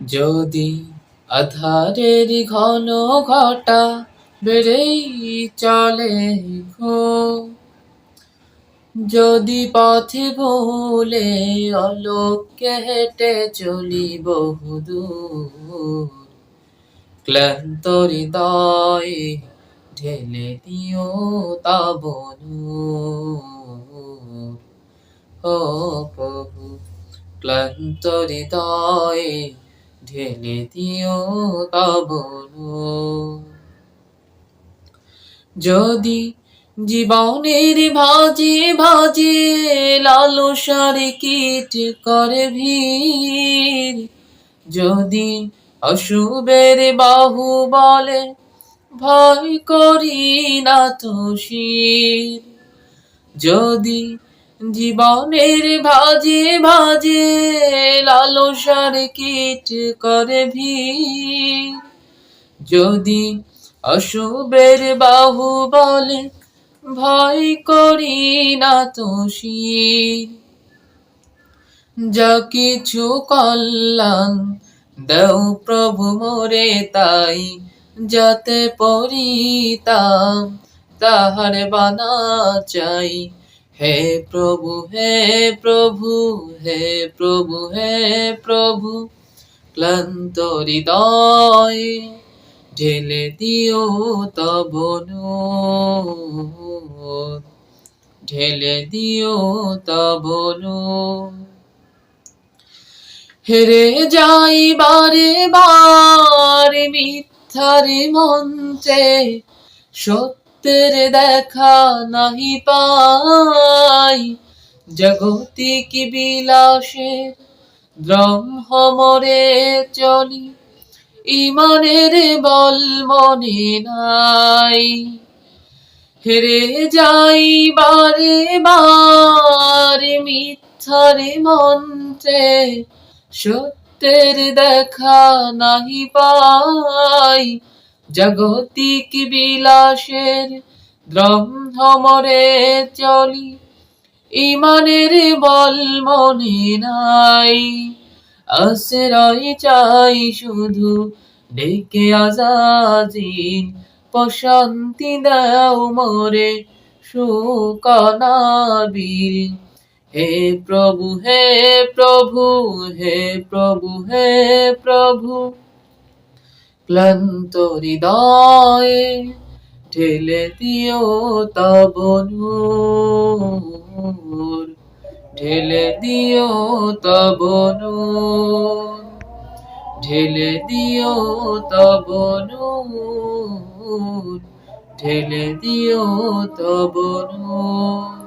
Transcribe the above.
যদি আধারের ঘন ঘটা বেড়েই চলে ঘো যদি পথে ভুলে অলোককে হেঁটে চলি বহুদূর ক্লান্ত হৃদয়ে ঢেলে দিও তাবনু ও প্রভু, ক্লান্ত হৃদয়ে ঢেলে দিও তাবনু যদি জীবনের ভাজে ভাজে লালসার কীট করে ভিড়, যদি অশুভের বাহু বলে ভয় করি না তো শির, যদি জীবনের ভাজে ভাজে লালসার কীট করে ভিড়। যদি অশুভের বাহু বলে ভয় করি না তো যা কিছু কল্যাণ দেও প্রভু মোরে তাই যাতে পরিতাম, তাহার বানা চাই। হে প্রভু হে প্রভু হে প্রভু হে প্রভু, ক্লান্ত হৃদয়ে ঢেলে দিও তব ঢেলে দিও তব নূর। হেরে যাই বারে বারে মিথ্যার মঞ্চে সত্যের দেখা নাহি পাই জগতিক বিলাসে ব্রহ্মরে চলি ইমানের বল মনে নাই হেরে যাই বারে বারে মিথ্যার মন্ত্রে সত্যের দেখা নাহি পাই জাগতিক বিলাসের ব্রহ্মরে চলি, ইমানের বল মনে নাই। আশ্রয় চাই শুধু ডেকে আজাজিন, প্রশান্তি দাও মোরে সুকনাবিল হে প্রভু হে প্রভু হে প্রভু হে প্রভু ক্লান্ত হৃদয়ে ঠেলে দিও তব নূর। ঢেলে দিও তব নূর। ঢেলে দিও তব নূর। ঢেলে দিও তব নূর।